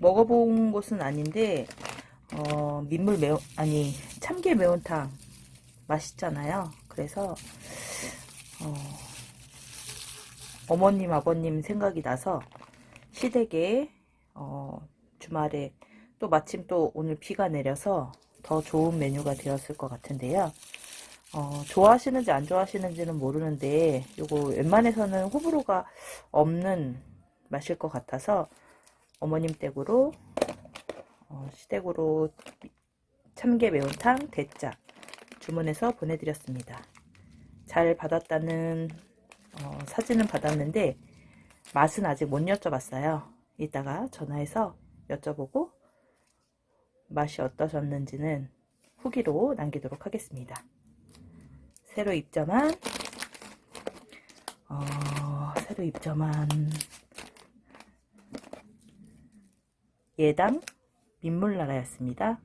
먹어본 곳은 아닌데 어, 민물 매운 아니 참깨 매운탕 맛있잖아요. 그래서 어, 어머님 아버님 생각이 나서 시댁에 어, 주말에 또 마침 또 오늘 비가 내려서 더 좋은 메뉴가 되었을 것 같은데요. 어, 좋아하시는지 안 좋아하시는지는 모르는데 요거 웬만해서는 호불호가 없는 맛일 것 같아서 어머님 댁으로 어, 시댁으로 참깨 매운탕 대짜 주문해서 보내드렸습니다. 잘 받았다는 어, 사진은 받았는데 맛은 아직 못 여쭤봤어요. 이따가 전화해서 여쭤보고 맛이 어떠셨는지는 후기로 남기도록 하겠습니다. 새로 입점한 어, 새로 입점한 예당 민물나라였습니다.